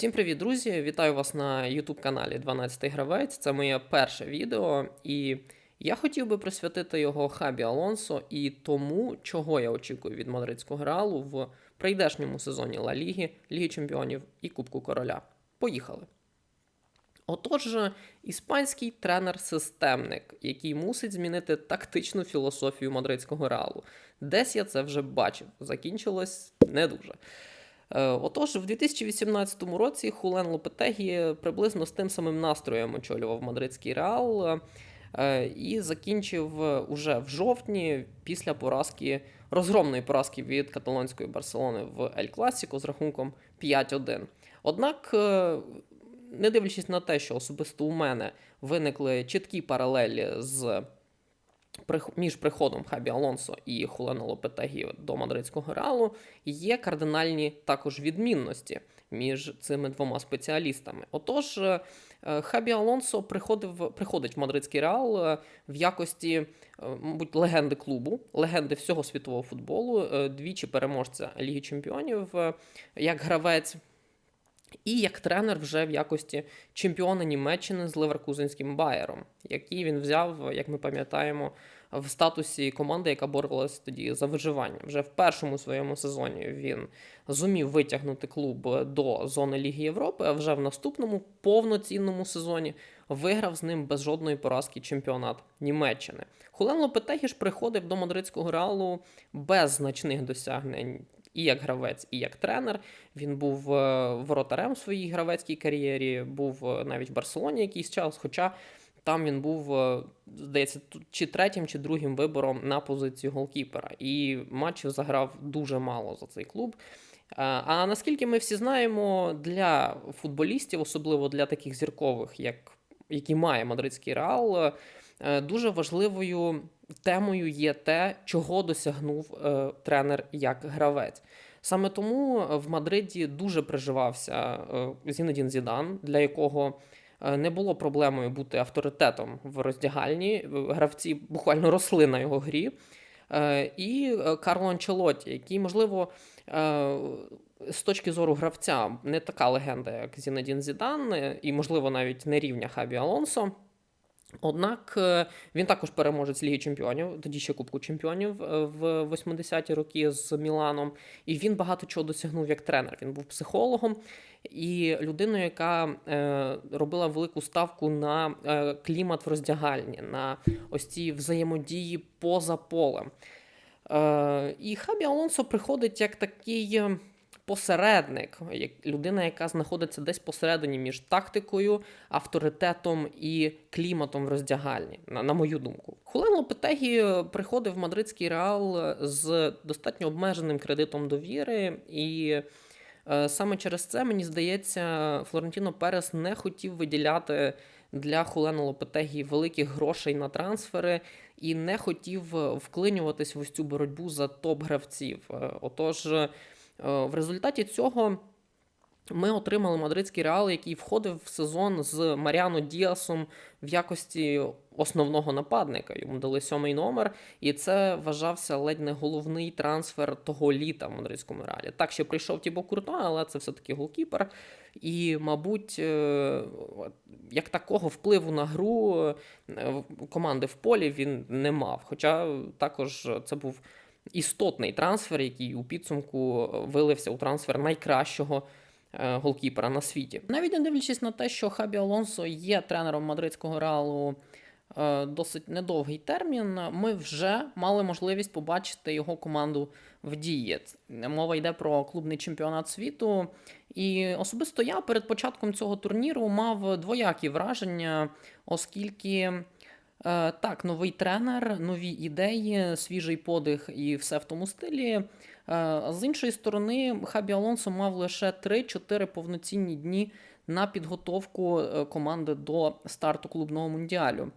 Всім привіт, друзі! Вітаю вас на YouTube каналі 12 гравець. Це моє перше відео, і я хотів би присвятити його Хабі Алонсо і тому, чого я очікую від мадридського реалу в прийдешньому сезоні Ла Ліги, Ліги Чемпіонів і Кубку Короля. Поїхали! Отож, іспанський тренер-системник, який мусить змінити тактичну філософію мадридського реалу. Десь я це вже бачив. Закінчилось не дуже. Е, Отож, в 2018 році Хулен Лопетегі приблизно з тим самим настроєм очолював мадридський реал е, і закінчив уже в жовтні після поразки розгромної поразки від каталонської Барселони в Ель Класіко з рахунком 5-1. Однак, е, не дивлячись на те, що особисто у мене виникли чіткі паралелі з між приходом Хабі Алонсо і Хулена Лопетегі до мадридського реалу є кардинальні також відмінності між цими двома спеціалістами. Отож, е, е, Хабі Алонсо приходив, приходить в мадридський реал е, в якості, мабуть, легенди клубу, легенди всього світового футболу, двічі переможця Ліги Чемпіонів, як гравець. І як тренер вже в якості чемпіона Німеччини з Леверкузенським Байером, який він взяв, як ми пам'ятаємо, в статусі команди, яка боролась тоді за виживання. Вже в першому своєму сезоні він зумів витягнути клуб до зони Ліги Європи, а вже в наступному повноцінному сезоні виграв з ним без жодної поразки чемпіонат Німеччини. Хулен Лопетегі ж приходив до мадридського реалу без значних досягнень і як гравець, і як тренер. Він був е, воротарем в своїй гравецькій кар'єрі, був е, навіть в Барселоні якийсь час, хоча там він був, е, здається, чи третім, чи другим вибором на позицію голкіпера. І матчів заграв дуже мало за цей клуб. А наскільки ми всі знаємо, для футболістів, особливо для таких зіркових, як які має мадридський реал, дуже важливою темою є те, чого досягнув е, тренер як гравець. Саме тому в Мадриді дуже приживався е, Зінедін Зідан, для якого е, не було проблемою бути авторитетом в роздягальні. Гравці буквально росли на його грі. Е, І е, Карло Анчелоті, який, можливо, з точки зору гравця не така легенда, як Зінедін Зідан, і, можливо, навіть не рівня Хабі Алонсо. Однак е, він також переможець Ліги Чемпіонів, тоді ще Кубку Чемпіонів е, в 80-ті роки з Міланом. І він багато чого досягнув як тренер. Він був психологом і людиною, яка е, робила велику ставку на клімат в роздягальні, на ось ці взаємодії поза полем. І Хабі Алонсо приходить як такий. Посередник, як людина, яка знаходиться десь посередині між тактикою, авторитетом і кліматом в роздягальні, на, на мою думку. Хулен Лопетегі приходив в мадридський реал з достатньо обмеженим кредитом довіри, і е, саме через це мені здається, Флорентіно Перес не хотів виділяти для Хулена Лопетегі великих грошей на трансфери і не хотів вклинюватись в ось цю боротьбу за топ-гравців. Е, Отож. Е, В результаті цього ми отримали мадридський реал, який входив в сезон з Маріано Діасом в якості основного нападника. Йому дали сьомий номер, і це вважався ледь не головний трансфер того літа в мадридському реалі. Так, ще прийшов Тібо Куртуа, але це все-таки голкіпер. І, мабуть, е, як такого впливу на гру е, команди в полі він не мав. Хоча також це був істотний трансфер, який у підсумку вилився у трансфер найкращого е, голкіпера на світі. Навіть не дивлячись на те, що Хабі Алонсо є тренером мадридського реалу е, досить недовгий термін, ми вже мали можливість побачити його команду в дії. Мова йде про клубний чемпіонат світу. І особисто я перед початком цього турніру мав двоякі враження, оскільки. Е, Так, новий тренер, нові ідеї, свіжий подих і все в тому стилі. Е, З іншої сторони, Хабі Алонсо мав лише 3-4 повноцінні дні на підготовку е, команди до старту клубного мундіалю.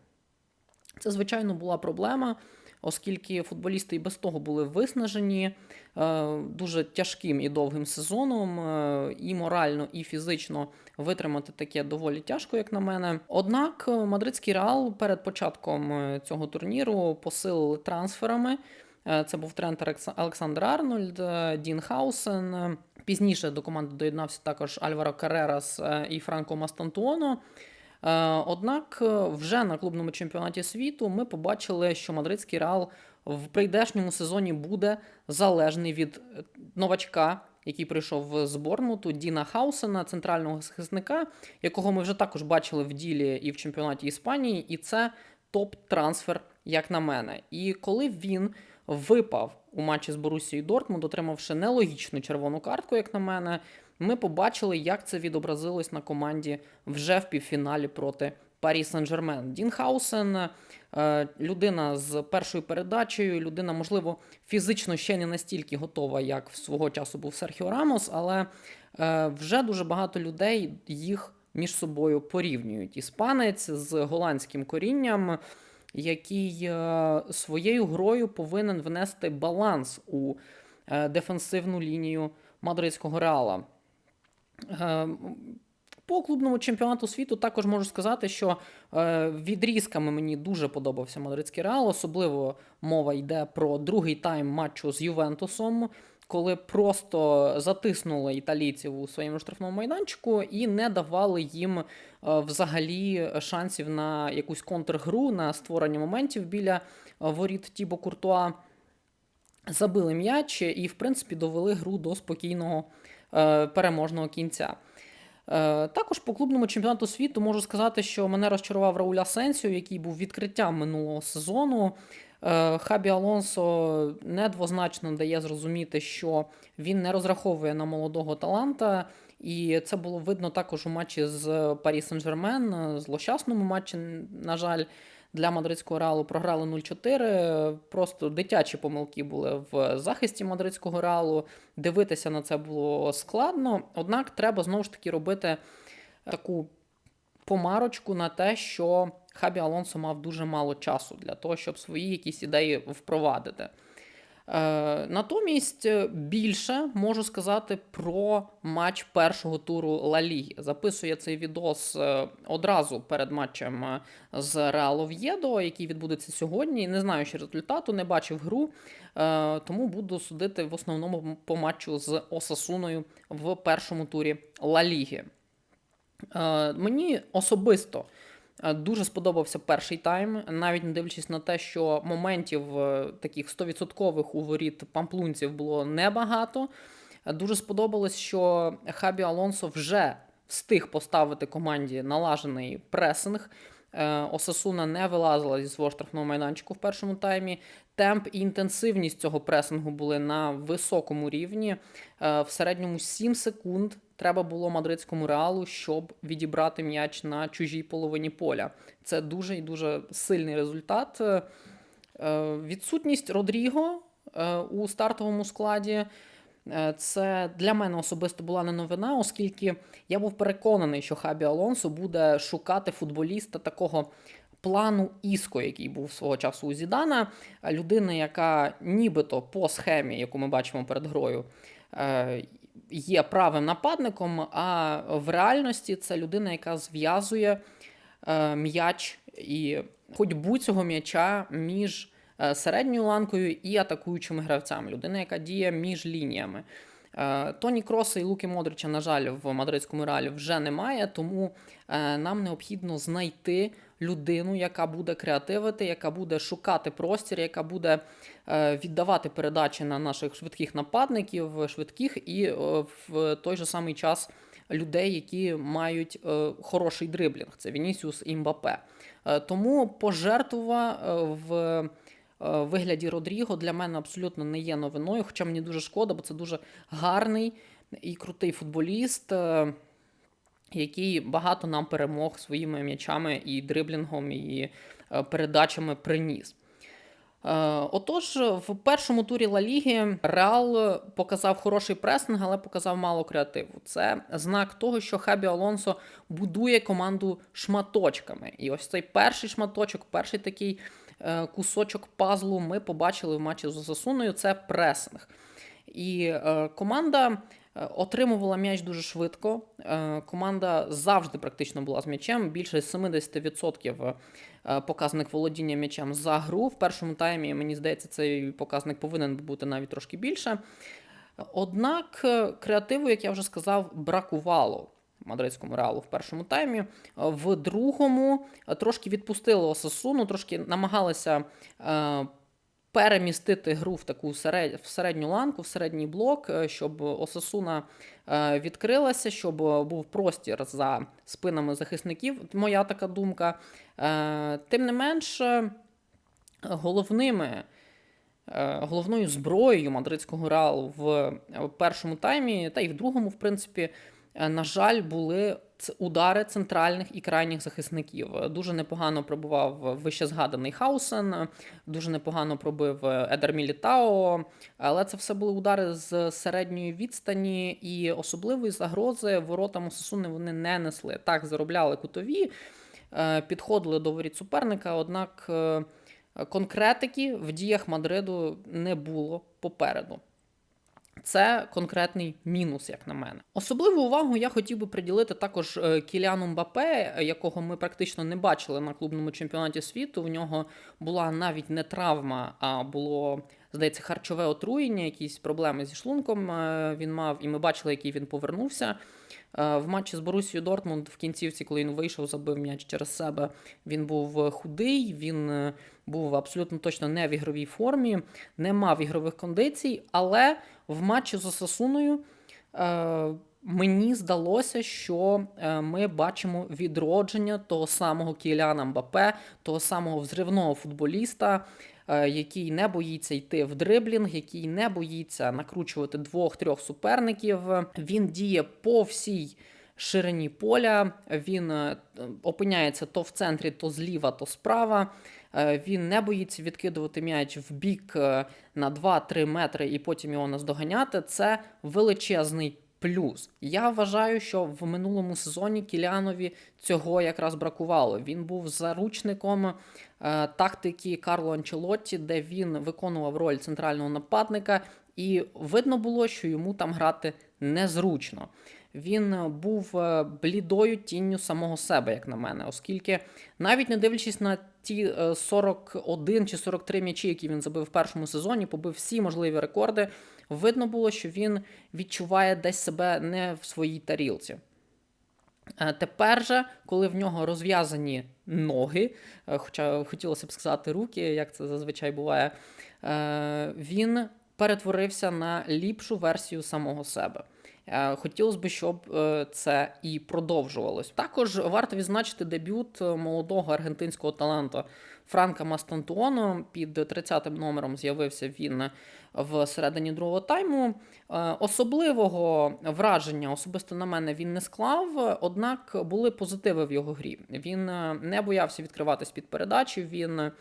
Це, звичайно, була проблема, оскільки футболісти і без того були виснажені е, дуже тяжким і довгим сезоном, е, і морально, і фізично витримати таке доволі тяжко, як на мене. Однак е, мадридський реал перед початком цього турніру посилили трансферами. Це був тренер Екс- Олександр Арнольд, Дін Хаусен. Пізніше до команди доєднався також Альваро Карерас і Франко Мастантуоно. Е, Однак е, вже на клубному чемпіонаті світу ми побачили, що мадридський реал в прийдешньому сезоні буде залежний від е, новачка, який прийшов з Борнмуту, Діна Хаусена, центрального захисника, якого ми вже також бачили в ділі і в чемпіонаті Іспанії, і це топ-трансфер, як на мене. І коли він випав у матчі з Борусією Дортмунд, отримавши нелогічну червону картку, як на мене, ми побачили, як це відобразилось на команді вже в півфіналі проти Парі Сен-Жермен. Дін Хаусен, е, людина з першою передачею, людина, можливо, фізично ще не настільки готова, як в свого часу був Серхіо Рамос, але е, вже дуже багато людей їх між собою порівнюють. Іспанець з голландським корінням, який е, своєю грою повинен внести баланс у дефенсивну лінію мадридського реала. Е, По клубному чемпіонату світу також можу сказати, що е, відрізками мені дуже подобався мадридський реал. Особливо мова йде про другий тайм матчу з Ювентусом, коли просто затиснули італійців у своєму штрафному майданчику і не давали їм е, взагалі шансів на якусь контргру, на створення моментів біля воріт Тібо Куртуа. Забили м'яч і, в принципі, довели гру до спокійного переможного кінця. Е, Також по клубному чемпіонату світу можу сказати, що мене розчарував Рауль Асенсіо, який був відкриттям минулого сезону. Е, Хабі Алонсо недвозначно дає зрозуміти, що він не розраховує на молодого таланта. І це було видно також у матчі з Парі Сен-Жермен, злощасному матчі, на жаль, для мадридського реалу програли 0-4. Просто дитячі помилки були в захисті мадридського реалу. Дивитися на це було складно. Однак треба знову ж таки робити таку помарочку на те, що Хабі Алонсо мав дуже мало часу для того, щоб свої якісь ідеї впровадити. Е, натомість е, більше можу сказати про матч першого туру Ла Ліги. Записую цей відос е, одразу перед матчем з Реал Ов'єдо, який відбудеться сьогодні. Не знаю ще результату, не бачив гру, тому буду судити в основному по матчу з Осасуною в першому турі Ла Ліги. Мені особисто дуже сподобався перший тайм, навіть не дивлячись на те, що моментів е, таких 100% у воріт памплунців було небагато. Е, Дуже сподобалось, що Хабі Алонсо вже встиг поставити команді налажений пресинг. Е, Осасуна не вилазила зі свого штрафного майданчику в першому таймі. Темп і інтенсивність цього пресингу були на високому рівні. Е, В середньому 7 секунд треба було мадридському реалу, щоб відібрати м'яч на чужій половині поля. Це дуже і дуже сильний результат. Е, Відсутність Родріго е, у стартовому складі. е, Це для мене особисто була не новина, оскільки я був переконаний, що Хабі Алонсо буде шукати футболіста такого плану Іско, який був свого часу у Зідана. Людина, яка нібито по схемі, яку ми бачимо перед грою, є правим нападником, а в реальності це людина, яка зв'язує е, м'яч і ходьбу цього м'яча між е, середньою ланкою і атакуючими гравцями. Людина, яка діє між лініями. Е, Тоні Кроса і Луки Модрича, на жаль, в мадридському реалі вже немає, тому е, нам необхідно знайти людину, яка буде креативити, яка буде шукати простір, яка буде е, віддавати передачі на наших швидких нападників, швидких і в той же самий час людей, які мають е, хороший дриблінг. Це Вінісіус і Мбапе. Е, Тому пожертва в вигляді Родріго для мене абсолютно не є новиною, хоча мені дуже шкода, бо це дуже гарний і крутий футболіст, е, який багато нам перемог своїми м'ячами і дриблінгом, і е, передачами приніс. Е, Отож, в першому турі Ла Ліги Реал показав хороший пресинг, але показав мало креативу. Це знак того, що Хабі Алонсо будує команду шматочками. І ось цей перший шматочок, перший такий е, кусочок пазлу ми побачили в матчі з Осасуною. Це пресинг. І е, команда Е, Отримувала м'яч дуже швидко. Е, Команда завжди практично була з м'ячем. Більше 70% е, показник володіння м'ячем за гру. В першому таймі, мені здається, цей показник повинен бути навіть трошки більше. Однак е, креативу, як я вже сказав, бракувало мадридському реалу в першому таймі. В другому е, трошки відпустили Осасуну, трошки намагалися е, перемістити гру в таку серед... в середню ланку, в середній блок, е, щоб Осасуна відкрилася, щоб був простір за спинами захисників. Моя така думка. Тим не менш, головними. Головною зброєю мадридського реалу в першому таймі, та й в другому, в принципі, на жаль, були удари центральних і крайніх захисників. Е, Дуже непогано пробував вище згаданий Хаусен, е, дуже непогано пробив е, Едер Мілітао, але це все були удари з середньої відстані і особливої загрози воротам Осасуни вони не несли. Так, заробляли кутові, е, підходили до воріт суперника, однак. е, конкретики в діях Мадриду не було попереду. Це конкретний мінус, як на мене. Особливу увагу я хотів би приділити також е, Кіліану Мбапе, якого ми практично не бачили на клубному чемпіонаті світу. В нього була навіть не травма, а було, здається, харчове отруєння, якісь проблеми зі шлунком е, він мав, і ми бачили, який він повернувся. Е, В матчі з Борусією Дортмунд в кінцівці, коли він вийшов, забив м'яч через себе. Він був худий, він був абсолютно точно не в ігровій формі, не мав ігрових кондицій, але в матчі з Осасуною е, мені здалося, що е, ми бачимо відродження того самого Кіляна Мбапе, того самого взривного футболіста, е, який не боїться йти в дриблінг, який не боїться накручувати двох-трьох суперників. Він діє по всій ширині поля. Він опиняється то в центрі, то зліва, то справа. Е, Він не боїться відкидувати м'яч в бік е, на 2-3 метри і потім його наздоганяти. Це величезний плюс. Я вважаю, що в минулому сезоні Кілянові цього якраз бракувало. Він був заручником е, тактики Карло Анчелотті, де він виконував роль центрального нападника, і видно було, що йому там грати незручно. Він е, був е, блідою тінню самого себе, як на мене, оскільки навіть не дивлячись на ті е, 41 чи 43 м'ячі, які він забив в першому сезоні, побив всі можливі рекорди. Видно було, що він відчуває десь себе не в своїй тарілці. Е, Тепер же, коли в нього розв'язані ноги, е, хоча хотілося б сказати руки, як це зазвичай буває, е, він перетворився на ліпшу версію самого себе. Е, Хотілося б, щоб е, це і продовжувалось. Також варто відзначити дебют е, молодого аргентинського таланта Франка Мастантуоно. Під 30-м номером з'явився він в середині другого тайму. Особливого враження особисто на мене він не склав, однак були позитиви в його грі. Він не боявся відкриватись під передачі. Він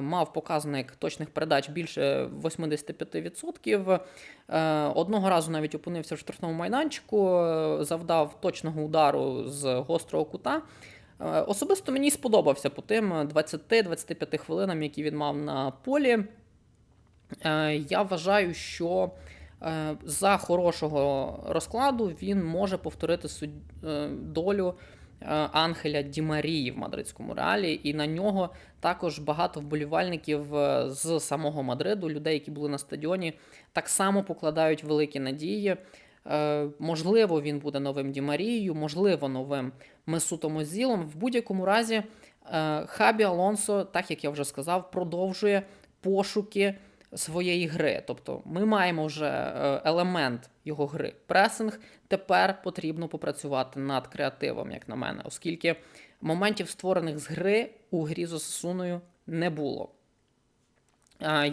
мав показник точних передач більше 85%. Е, Одного разу навіть опинився в штрафному майданчику, е, завдав точного удару з гострого кута. Е, Особисто мені сподобався по тим 20-25 хвилинам, які він мав на полі. Е, Я вважаю, що е, за хорошого розкладу він може повторити е, долю е, Анхеля Ді Марії в мадридському реалі, і на нього також багато вболівальників е, з самого Мадриду, людей, які були на стадіоні, так само покладають великі надії. Е, Можливо, він буде новим Ді Марією, можливо, новим Месутом Озілом. В будь-якому разі, е, Хабі Алонсо, так як я вже сказав, продовжує пошуки своєї гри. Тобто ми маємо вже е, елемент його гри пресинг. Тепер потрібно попрацювати над креативом, як на мене, оскільки моментів, створених з гри у грі з Осасуною, не було.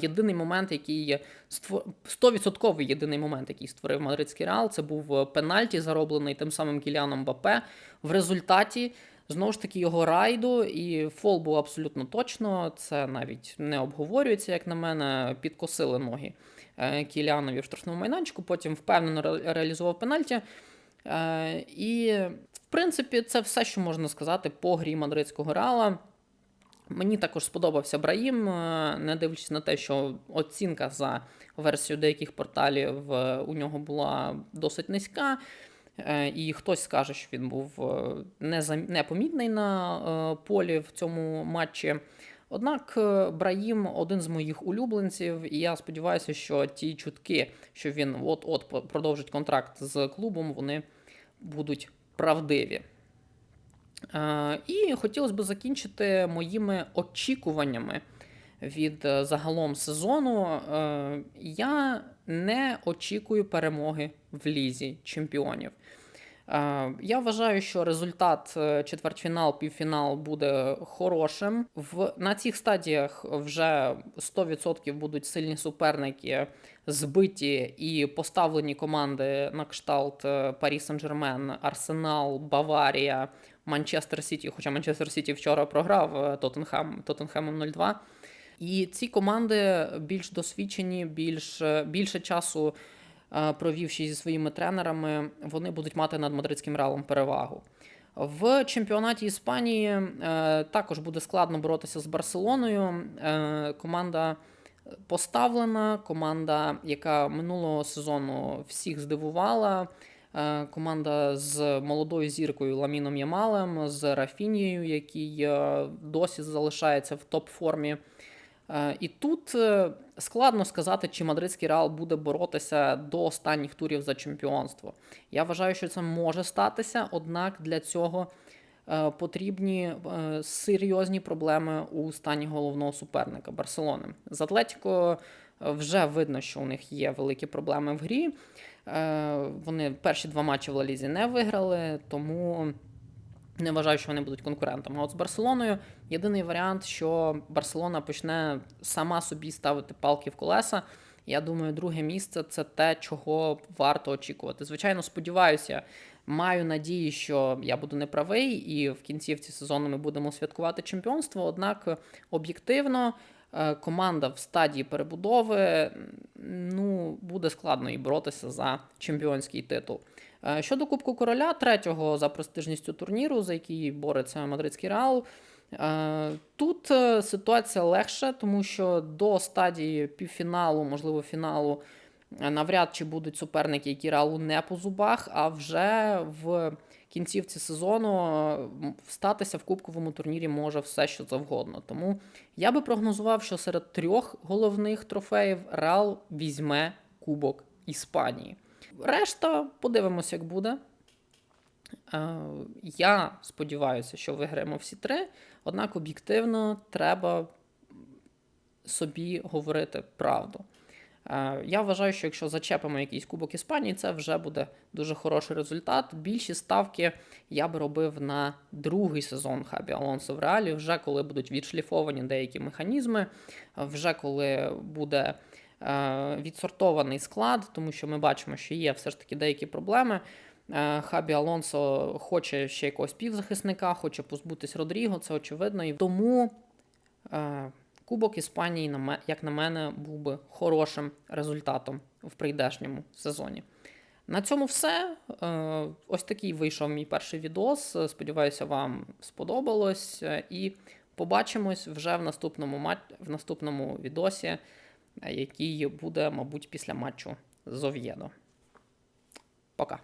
Єдиний момент, який є ство- 100% єдиний момент, який створив мадридський реал, це був е, пенальті, зароблений тим самим Кіліаном Бапе. В результаті знову ж таки його райду, і фол був абсолютно точно. Це навіть не обговорюється, як на мене, підкосили ноги е, Кіліанові в штрафному майданчику. Потім впевнено реалізував пенальті. Е, І, в принципі, це все, що можна сказати по грі мадридського реала. Мені також сподобався Браїм, е, не дивлячись на те, що оцінка за версією деяких порталів у нього була досить низька. Е, І хтось скаже, що він був е, непомітний на е, полі в цьому матчі. Однак Браїм один з моїх улюбленців, і я сподіваюся, що ті чутки, що він от-от продовжить контракт з клубом, вони будуть правдиві. І хотілося б закінчити моїми очікуваннями від загалом сезону. Я не очікую перемоги в лізі чемпіонів. Е, Я вважаю, що результат е, четвертьфінал, півфінал буде хорошим. В, на цих стадіях вже 100% будуть сильні суперники, збиті і поставлені команди на кшталт е, Парі Сен-Жермен, Арсенал, Баварія, Манчестер Сіті. Хоча Манчестер Сіті вчора програв е, Тоттенхем, Тоттенхемом 0-2. І ці команди більш досвідчені, більш, більше часу е, провівши зі своїми тренерами, вони будуть мати над мадридським реалом перевагу. В чемпіонаті Іспанії е, також буде складно боротися з Барселоною. Е, команда поставлена, команда, яка минулого сезону всіх здивувала. Команда з молодою зіркою Ламіном Ямалем, з Рафінією, який досі залишається в топ-формі. Е, І тут е, складно сказати, чи мадридський реал буде боротися до останніх турів за чемпіонство. Я вважаю, що це може статися, однак для цього е, потрібні серйозні проблеми у стані головного суперника Барселони. З Атлетіко вже видно, що у них є великі проблеми в грі. Вони перші два матчі в Лалізі не виграли, тому не вважаю, що вони будуть конкурентами. А от з Барселоною єдиний варіант, що Барселона почне сама собі ставити палки в колеса. Я думаю, друге місце це те, чого варто очікувати. Звичайно, сподіваюся, маю надії, що я буду неправий, і в кінцівці сезону ми будемо святкувати чемпіонство. Однак об'єктивно. е, Команда в стадії перебудови ну буде складно і боротися за чемпіонський титул. Е, Щодо Кубку Короля, третього за престижністю турніру, за який бореться мадридський реал. е, Тут е, ситуація легша, тому що до стадії півфіналу, можливо, фіналу, навряд чи будуть суперники, які реалу не по зубах, а вже в кінцівці сезону статися в кубковому турнірі може все, що завгодно. Тому я би прогнозував, що серед трьох головних трофеїв Реал візьме Кубок Іспанії. Решта, подивимося, як буде. Е, Я сподіваюся, що виграємо всі три, однак об'єктивно треба собі говорити правду. Е, Я вважаю, що якщо зачепимо якийсь Кубок Іспанії, це вже буде дуже хороший результат. Більші ставки я би робив на другий сезон Хабі Алонсо в реалі, вже коли будуть відшліфовані деякі механізми, вже коли буде відсортований склад, тому що ми бачимо, що є все ж таки деякі проблеми. Е, Хабі Алонсо хоче ще якогось півзахисника, хоче позбутись Родріго, це очевидно. І тому е, Кубок Іспанії, як на мене, був би хорошим результатом в прийдешньому сезоні. На цьому все. Е, Ось такий вийшов мій перший відос. Е, Сподіваюся, вам сподобалось. Е, І побачимось вже в наступному в наступному відосі, е, який буде, мабуть, після матчу з Ов'єдо. Пока.